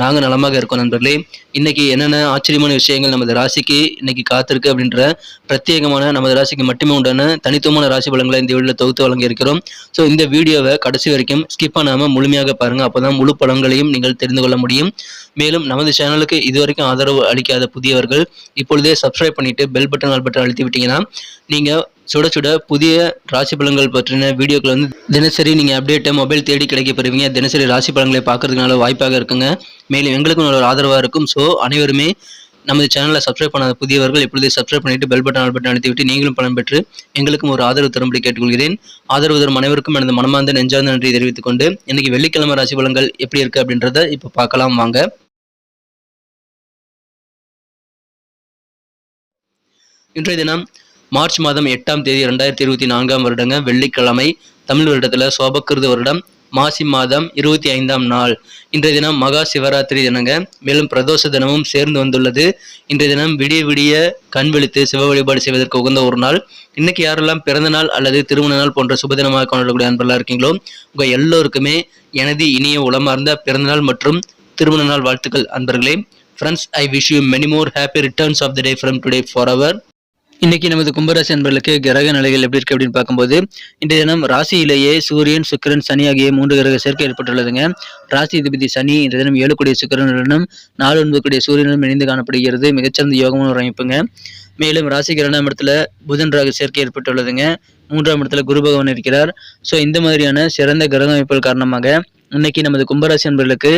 நாங்கள் நலமாக இருக்கோம் நண்பர்களே. இன்னைக்கு என்னென்ன ஆச்சரியமான விஷயங்கள் நமது ராசிக்கு இன்னைக்கு காத்திருக்கு அப்படின்ற பிரத்யேகமான நமது ராசிக்கு மட்டுமே உண்டான தனித்துவமான ராசி பலன்களை இந்த வீடியோவில் தொகுத்து வழங்கியிருக்கிறோம் ஸோ இந்த வீடியோவை கடைசி வரைக்கும் ஸ்கிப் பண்ணாமல் முழுமையாக பாருங்கள் அப்போ தான் முழு பலன்களையும் நீங்கள் தெரிந்து கொள்ள முடியும். மேலும் நமது சேனலுக்கு இதுவரைக்கும் ஆதரவு அளிக்காத புதியவர்கள் இப்பொழுதே சப்ஸ்கிரைப் பண்ணிட்டு பெல் பட்டன் ஆல் பட்டன் அழுத்தி விட்டீங்கன்னா நீங்கள் சுட சுட புதிய ராசி பலன்கள் பற்றின வீடியோக்கள் வந்து தினசரி நீங்கள் அப்டேட்டை மொபைல் தேடி கிடைக்க பெறுவீங்க. தினசரி ராசி பலன்களை பார்க்கறதுனால வாய்ப்பாக இருக்குங்க. மேலும் எங்களுக்கும் ஒரு ஆதரவாக இருக்கும். ஸோ அனைவருமே நமது சேனலை சப்ஸ்கிரைப் பண்ணாத புதியவர்கள் இப்பொழுதே சப்ஸ்கிரைப் பண்ணிவிட்டு பெல் பட்டன் ஆல் பட்டன் அழுத்திவிட்டு நீங்களும் பலன் பெற்று எங்களுக்கும் ஒரு ஆதரவு தரும்படி கேட்டுக்கொள்கிறேன். ஆதரவு தரும் அனைவருக்கும் எனது மனமார்ந்த நெஞ்சார்ந்த நன்றி தெரிவித்துக் கொண்டு இன்னைக்கு வெள்ளிக்கிழமை ராசி பலன்கள் எப்படி இருக்கு அப்படின்றத இப்போ பார்க்கலாம் வாங்க. இன்றைய தினம் மார்ச் மாதம் எட்டாம் தேதி ரெண்டாயிரத்தி இருபத்தி நான்காம் வருடங்க. வெள்ளிக்கிழமை தமிழ் வருடத்தில் சோபக்கிருத வருடம். மாசி மாதம் இருபத்தி ஐந்தாம் நாள். இன்றைய தினம் மகா சிவராத்திரி தினங்க. மேலும் பிரதோஷ தினமும் சேர்ந்து வந்துள்ளது. இன்றைய தினம் விடிய விடிய கண் விழித்து சிவ வழிபாடு செய்வதற்கு உகந்த ஒரு நாள். இன்னைக்கு யாரெல்லாம் பிறந்த நாள் அல்லது திருமண நாள் போன்ற சுப தினமாக கொண்டாடக்கூடிய அன்பெல்லாம் இருக்கீங்களோ உங்க எல்லோருக்குமே எனது இனிய உளமார்ந்த பிறந்தநாள் மற்றும் திருமண நாள் வாழ்த்துக்கள் அன்பர்களே. Friends I wish you many more happy returns of the day from today for our இன்னைக்கு நமது கும்பராசி நண்பர்களுக்கு கிரக நிலைகள் எப்படி இருக்கு அப்படின்னு பார்க்கும்போது இன்றைய தினம் ராசியிலேயே சூரியன் சுக்கிரன் சனி ஆகிய மூன்று கிரக சேர்க்கை ஏற்பட்டுள்ளதுங்க. ராசி அதிபதி சனி இன்றைய தினம் ஏழு கூடிய சுக்கரனுடனும் நாலு ஒன்பது கூடிய சூரியனும் இணைந்து காணப்படுகிறது. மிகச்சிறந்த யோகமான ஒரு அமைப்புங்க. மேலும் ராசிக்கு இரண்டாம் இடத்துல புதன் ராகு சேர்க்கை ஏற்பட்டுள்ளதுங்க. மூன்றாம் இடத்துல குரு பகவான் இருக்கிறார். ஸோ இந்த மாதிரியான சிறந்த கிரக அமைப்புகள் காரணமாக இன்னைக்கு நமது கும்பராசி அன்பர்களுக்கு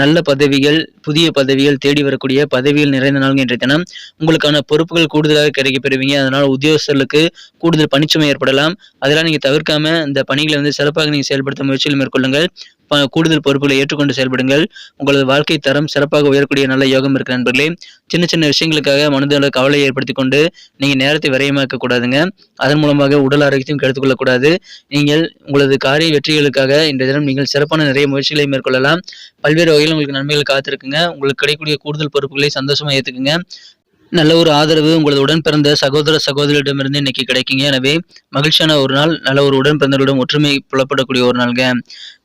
நல்ல பதவிகள் புதிய பதவிகள் தேடி வரக்கூடிய பதவிகள் நிறைந்த நாள் இன்றைய தினம். உங்களுக்கான பொறுப்புகள் கூடுதலாக கிடைக்க பெறுவீங்க. அதனால் உத்தியோகஸ்தர்களுக்கு கூடுதல் பணிச்சுமை ஏற்படலாம். அதெல்லாம் நீங்க தவிர்க்காம இந்த பணிகளை வந்து சிறப்பாக நீங்க செயல்படுத்த முயற்சியில் மேற்கொள்ளுங்கள். கூடுதல் பொறுப்புகளை ஏற்றுக்கொண்டு செயல்படுங்கள். உங்களது வாழ்க்கை தரம் சிறப்பாக உயரக்கூடிய நல்ல யோகம் இருக்கு நண்பர்களே. சின்ன சின்ன விஷயங்களுக்காக மனதில் கவலையை ஏற்படுத்தி கொண்டு நீங்கள் நேரத்தை விரயமாக்க கூடாதுங்க. அதன் மூலமாக உடல் ஆரோக்கியத்தையும் கெடுத்துக்கொள்ளக்கூடாது நீங்கள் உங்களது காரிய வெற்றிகளுக்காக இன்றைய தினம் நீங்கள் சிறப்பான நிறைய முயற்சிகளை மேற்கொள்ளலாம். பல்வேறு வகையில் உங்களுக்கு நன்மைகள் காத்திருக்குங்க. உங்களுக்கு கிடைக்கக்கூடிய கூடுதல் பொறுப்புகளை சந்தோஷமாக ஏற்றுக்குங்க நல்ல ஒரு ஆதரவு உங்களது உடன் பிறந்த சகோதர சகோதரிடமிருந்து இன்னைக்கு கிடைக்குங்க. எனவே மகிழ்ச்சியான ஒரு நாள் நல்ல ஒரு உடன் பிறந்தவர்களிடம் ஒற்றுமை புலப்படக்கூடிய ஒரு நாள்ங்க.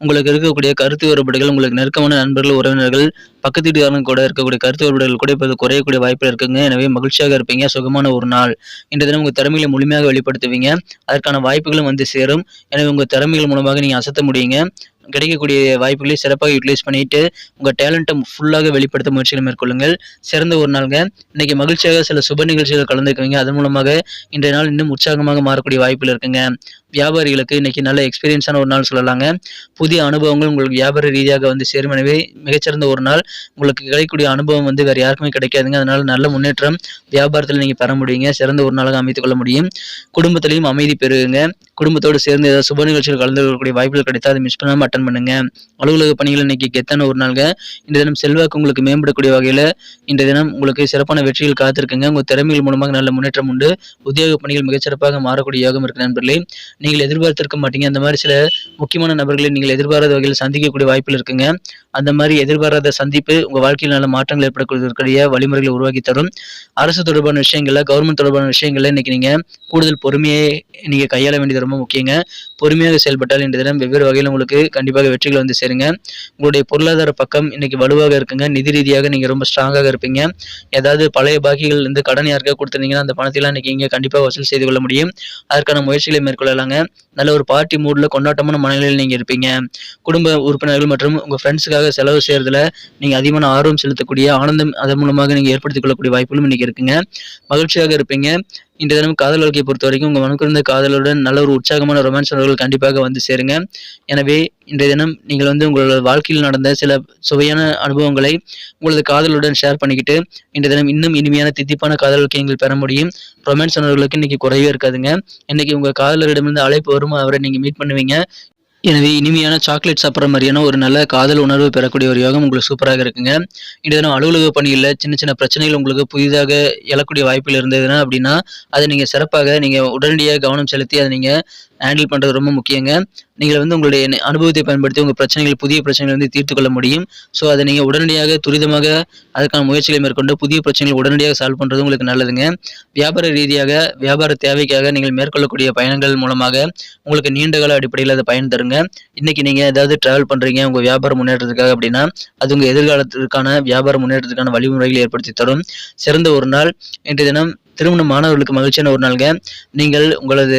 உங்களுக்கு இருக்கக்கூடிய கருத்து வேறுபாடுகள் உங்களுக்கு நெருக்கமான நண்பர்கள் உறவினர்கள் பக்கத்து வீட்டுக்காரங்க கூட இருக்கக்கூடிய கருத்து வேறுபாடுகள் கூட இப்போ குறையக்கூடிய வாய்ப்பு இருக்குங்க. எனவே மகிழ்ச்சியாக இருப்பீங்க. சுகமான ஒரு நாள். இன்றைய தினம் உங்கள் திறமைகளை முழுமையாக வெளிப்படுத்துவீங்க. அதற்கான வாய்ப்புகளும் வந்து சேரும். எனவே உங்கள் திறமைகள் மூலமாக நீங்கள் அசத்த முடியுங்க. கிடைக்கக்கூடிய வாய்ப்புகளை சிறப்பாக யூட்டிலைஸ் பண்ணிட்டு உங்கள் டேலண்ட்டை ஃபுல்லாக வெளிப்படுத்த முயற்சிகளை மேற்கொள்ளுங்கள். சிறந்த ஒரு நாளுங்க. இன்னைக்கு மகிழ்ச்சியாக சில சுப நிகழ்ச்சிகள் கலந்துக்குவீங்க. அதன் மூலமாக இன்றைய நாள் இன்னும் உற்சாகமாக மாறக்கூடிய வாய்ப்புகள் இருக்குங்க. வியாபாரிகளுக்கு இன்னைக்கு நல்ல எக்ஸ்பீரியன்ஸான ஒரு நாள் சொல்லலாங்க. புதிய அனுபவங்கள் உங்களுக்கு வியாபார ரீதியாக வந்து சேரும். எனவே மிகச்சிறந்த ஒரு நாள். உங்களுக்கு கிடைக்கக்கூடிய அனுபவம் வந்து வேறு யாருக்குமே கிடைக்காதுங்க. அதனால் நல்ல முன்னேற்றம் வியாபாரத்தில் நீங்கள் பெற முடியுங்க. சிறந்த ஒரு நாளாக அமைத்துக் கொள்ள முடியும். குடும்பத்திலையும் அமைதி பெறுங்க. குடும்பத்தோடு சேர்ந்து ஏதாவது சுப நிகழ்ச்சிகள் கலந்து கொள்ளக்கூடிய வாய்ப்புகள் கிடைத்தா அதை மிஸ் பண்ணாமல் அட்டன் பண்ணுங்க. அலுவலக பணிகள் இன்னைக்கு கெத்தான ஒரு நாளுங்க. இந்த தினம் செல்வாக்கு உங்களுக்கு மேம்படக்கூடிய வகையில் இந்த தினம் உங்களுக்கு சிறப்பான வெற்றிகள் காத்திருக்குங்க. உங்கள் திறமைகள் மூலமாக நல்ல முன்னேற்றம் உண்டு. உத்தியோக பணிகள் மிகச்சிறப்பாக மாறக்கூடிய யோகம் இருக்கு நண்பர்களே. நீங்கள் எதிர்பார்த்திருக்க மாட்டீங்க. அந்த மாதிரி சில முக்கியமான நபர்களை நீங்கள் எதிர்பாராத வகையில் சந்திக்கக்கூடிய வாய்ப்பில் இருக்குங்க. அந்த மாதிரி எதிர்பாராத சந்திப்பு உங்க வாழ்க்கையில் நல்ல மாற்றங்கள் ஏற்படக்கூடிய வழிமுறைகளை உருவாக்கி தரும். அரசு தொடர்பான விஷயங்களில் கவர்மெண்ட் தொடர்பான விஷயங்களில் இன்னைக்கு நீங்கள் கூடுதல் பொறுமையை நீங்க கையாள வேண்டியது ரொம்ப முக்கியங்க. பொறுமையாக செயல்பட்டால் இந்த தினம் வெவ்வேறு வகையில் உங்களுக்கு கண்டிப்பாக வெற்றிகள் வந்து சேருங்க. உங்களுடைய பொருளாதார பக்கம் இன்னைக்கு வலுவாக இருக்குங்க. நிதி ரீதியாக நீங்க ரொம்ப ஸ்ட்ராங்காக இருப்பீங்க. ஏதாவது பழைய பாக்கிகள் இருந்து கடன் யாருக்கா கொடுத்துருந்தீங்கன்னா அந்த பணத்தையெல்லாம் இன்னைக்கு இங்கே கண்டிப்பாக வசூல் செய்து கொள்ள முடியும். அதற்கான முயற்சிகளை மேற்கொள்ளலாங்க. நல்ல ஒரு பார்ட்டி மூடில் கொண்டாட்டமான மனநிலையில் நீங்க இருப்பீங்க. குடும்ப உறுப்பினர்கள் மற்றும் உங்க ஃப்ரெண்ட்ஸுக்காக செலவு செய்யறதுல நீங்க அதிகமான ஆர்வம் செலுத்தக்கூடிய ஆனந்தம் அதன் மூலமாக நீங்க ஏற்படுத்திக் கொள்ளக்கூடிய வாய்ப்புகளும் இன்றைக்கி இருக்குங்க. மகிழ்ச்சியாக இருப்பீங்க. இன்றைய தினம் காதல் வாழ்க்கையை பொறுத்த வரைக்கும் உங்கள் மனக்குறந்த காதலுடன் நல்ல ஒரு உற்சாகமான ரொமான்ஸ் உணர்வுகள் கண்டிப்பாக வந்து சேருங்க. எனவே இன்றைய தினம் நீங்கள் வந்து உங்களோட வாழ்க்கையில் நடந்த சில சுவையான அனுபவங்களை உங்களது காதலுடன் ஷேர் பண்ணிக்கிட்டு இன்றைய தினம் இன்னும் இனிமையான தித்திப்பான காதல் வாழ்க்கையை பெற முடியும். ரொமான்ஸ் உணர்வுகளுக்கு இன்னைக்கு குறைவே இருக்காதுங்க. இன்னைக்கு உங்கள் காதலரிடமிருந்து அழைப்பு வரும் அவரை நீங்கள் மீட் பண்ணுவீங்க. எனவே இனிமையான சாக்லேட் சாப்பிட்ற மாதிரியான ஒரு நல்ல காதல் உணர்வு பெறக்கூடிய ஒரு யோகம் உங்களுக்கு சூப்பராக இருக்குங்க. இந்த தினம் அலுவலக பணியில் சின்ன சின்ன பிரச்சனைகள் உங்களுக்கு புதிதாக எழக்கூடிய வாய்ப்பில் இருந்ததுன்னா அப்படின்னா அதை நீங்கள் சிறப்பாக நீங்கள் உடனடியாக கவனம் செலுத்தி அதை நீங்கள் ஹேண்டில் பண்ணுறது ரொம்ப முக்கியங்க. நீங்கள் வந்து உங்களுடைய அனுபவத்தை பயன்படுத்தி உங்கள் பிரச்சனைகள் புதிய பிரச்சனைகள் வந்து தீர்த்து கொள்ள முடியும். ஸோ அதை நீங்கள் உடனடியாக துரிதமாக அதுக்கான முயற்சிகளை மேற்கொண்டு புதிய பிரச்சனைகள் உடனடியாக சால்வ் பண்ணுறது உங்களுக்கு நல்லதுங்க. வியாபார ரீதியாக வியாபார தேவைக்காக நீங்கள் மேற்கொள்ளக்கூடிய பயணங்கள் மூலமாக உங்களுக்கு நீண்ட கால அடிப்படையில் அதை பயன் தருங்க. இன்றைக்கி நீங்கள் ஏதாவது ட்ராவல் பண்ணுறீங்க உங்கள் வியாபார முன்னேற்றத்துக்காக அப்படின்னா அது உங்கள் எதிர்காலத்திற்கான வியாபார முன்னேற்றத்துக்கான வழிமுறைகளை ஏற்படுத்தி தரும். சிறந்த ஒரு நாள். இன்றைய தினம் திருமண மாணவர்களுக்கு மகிழ்ச்சியான ஒரு நாளுங்க. நீங்கள் உங்களது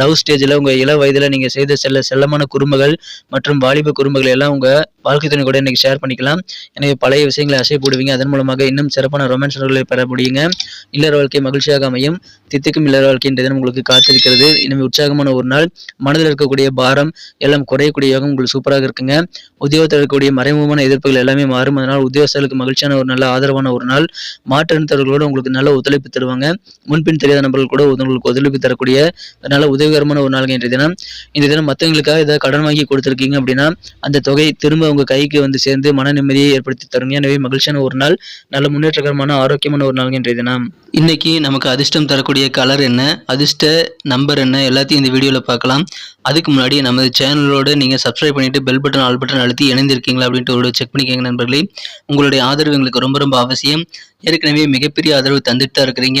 லவ் ஸ்டேஜில் உங்கள் இள வயதில் நீங்கள் செய்த செல்ல செல்லமான குறும்புகள் மற்றும் வாலிப குறும்புகள் எல்லாம் உங்கள் வாழ்க்கை துணை கூட இன்னைக்கு ஷேர் பண்ணிக்கலாம். எனவே பழைய விஷயங்களை அசை போடுவீங்க. அதன் மூலமாக இன்னும் சிறப்பான ரொமான்ஸ் பெற முடியுங்க. இல்லற வாழ்க்கை மகிழ்ச்சியாக அமையும். தித்திக்கும் இல்லற வாழ்க்கை தினம் உங்களுக்கு காத்திருக்கிறது. இனிமேல் உற்சாகமான ஒரு நாள். மனதில் இருக்கக்கூடிய பாரம் எல்லாம் குறையக்கூடிய யோகம் உங்களுக்கு சூப்பராக இருக்குங்க. உத்தியோகத்தில் இருக்கக்கூடிய மறைமுகமான எதிர்ப்புகள் எல்லாமே மாறும். அதனால் உத்தியோகஸ்தர்களுக்கு மகிழ்ச்சியான ஒரு நல்ல ஆதரவான ஒரு நாள். மாற்றினத்தவர்களோடு உங்களுக்கு நல்ல ஒத்துழைப்பு தருவாங்க. முன்பின் தெரியாத நபர்கள் கூட உங்களுக்கு ஒத்துழைப்பு தரக்கூடிய நல்ல உதவிகரமான ஒரு நாளுங்க இன்றைய தினம். இந்த தினம் மற்றவங்களுக்காக ஏதாவது கடன் வாங்கி கொடுத்துருக்கீங்க அப்படின்னா அந்த தொகை திரும்ப உங்க கைக்கு வந்து சேர்ந்து மன நிம்மதியை ஏற்படுத்தி தருங்க. எனவே மகிழ்ச்சியான ஒரு நாள் நல்ல முன்னேற்றகரமான ஆரோக்கியமான ஒரு நாளுங்க இன்றைய தினம். இன்னைக்கு நமக்கு அதிர்ஷ்டம் தரக்கூடிய கலர் என்ன? அதிர்ஷ்ட நம்பர் என்ன? எல்லாத்தையும் இந்த வீடியோவில் பார்க்கலாம். அதுக்கு முன்னாடி நமது சேனலோடு நீங்கள் சப்ஸ்கிரைப் பண்ணிட்டு பெல் பட்டன் ஆல் பட்டன் அழுத்தி இணைந்திருக்கீங்களா அப்படின்ட்டு ஒரு செக் பண்ணிக்கோங்க நண்பர்களே. உங்களுடைய ஆதரவு எங்களுக்கு ரொம்ப ரொம்ப அவசியம். ஏற்கனவே மிகப்பெரிய ஆதரவு தந்துட்டு தான் இருக்கிறீங்க.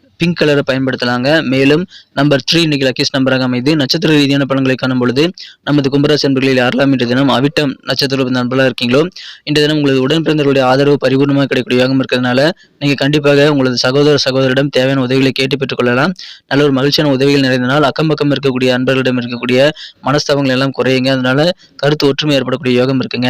பிங்க் கலரை பயன்படுத்தலாங்க. மேலும் நம்பர் த்ரீ இன்னைக்கு லக்கீஸ் நம்பராக அமைது நட்சத்திர ரீதியான பலன்களை காணும் பொழுது நமது கும்பராசி என்பர்களில் யாரெல்லாம் இன்றைய தினம் அவிட்டம் நட்சத்திர நண்பர்களாக இருக்கீங்களோ இன்றைய தினம் உங்களது உடன் பிறந்தவர்களுடைய ஆதரவு பரிபூர்ணமாக கிடைக்கக்கூடிய யோகம் இருக்கிறதுனால நீங்கள் கண்டிப்பாக உங்களது சகோதர சகோதரிடம் தேவையான உதவிகளை கேட்டு பெற்றுக்கொள்ளலாம். நல்ல ஒரு மகிழ்ச்சியான உதவிகள் நிறைந்த நாள் அக்கம் பக்கம் இருக்கக்கூடிய அன்பர்களிடம் இருக்கக்கூடிய மனஸ்தாபங்கள் எல்லாம் குறையுங்க. அதனால கருத்து ஒற்றுமை ஏற்படக்கூடிய யோகம் இருக்குங்க.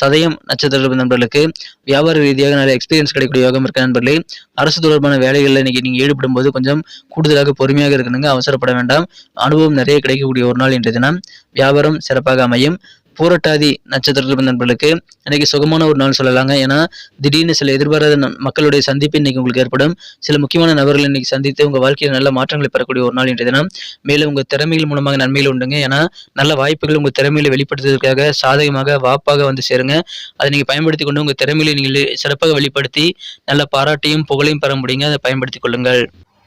சதயம் நட்சத்திர நண்பர்களுக்கு வியாபார ரீதியாக நிறைய எக்ஸ்பீரியன்ஸ் கிடைக்கக்கூடிய யோகம் இருக்கு நண்பர்களே. அரசு தொடர்பான வேலைகளில் இன்னைக்கு நீங்கள் ஈடுபட போது கொஞ்சம் கூடுதலாக பொறுமையாக இருக்கணுங்க அவசரப்பட வேண்டாம். அனுபவம் நிறைய கிடைக்கக்கூடிய ஒரு நாள் இன்றைய தினம். வியாபாரம் சிறப்பாக அமையும். பூரட்டாதி நட்சத்திர நண்பர்களுக்கு இன்னைக்கு சுகமான ஒரு நாள் சொல்லலாங்க. ஏன்னா திடீர்னு சில எதிர்பாராத மக்களுடைய சந்திப்பு இன்னைக்கு உங்களுக்கு ஏற்படும். சில முக்கியமான நபர்கள் இன்னைக்கு சந்தித்து உங்க வாழ்க்கையில் நல்ல மாற்றங்களை பெறக்கூடிய ஒரு நாள் இன்றைய தினம். மேலும் உங்க திறமைகள் மூலமாக நன்மைகள் உண்டுங்க. ஏன்னா நல்ல வாய்ப்புகள் உங்க திறமையில வெளிப்படுத்துவதற்காக சாதகமாக வாப்பாக வந்து சேருங்க. அதை நீங்க பயன்படுத்தி கொண்டு உங்க திறமையில நீங்கள் சிறப்பாக வெளிப்படுத்தி நல்ல பாராட்டையும் புகழையும் பெற முடியுங்க. அதை பயன்படுத்திக் கொள்ளுங்கள்.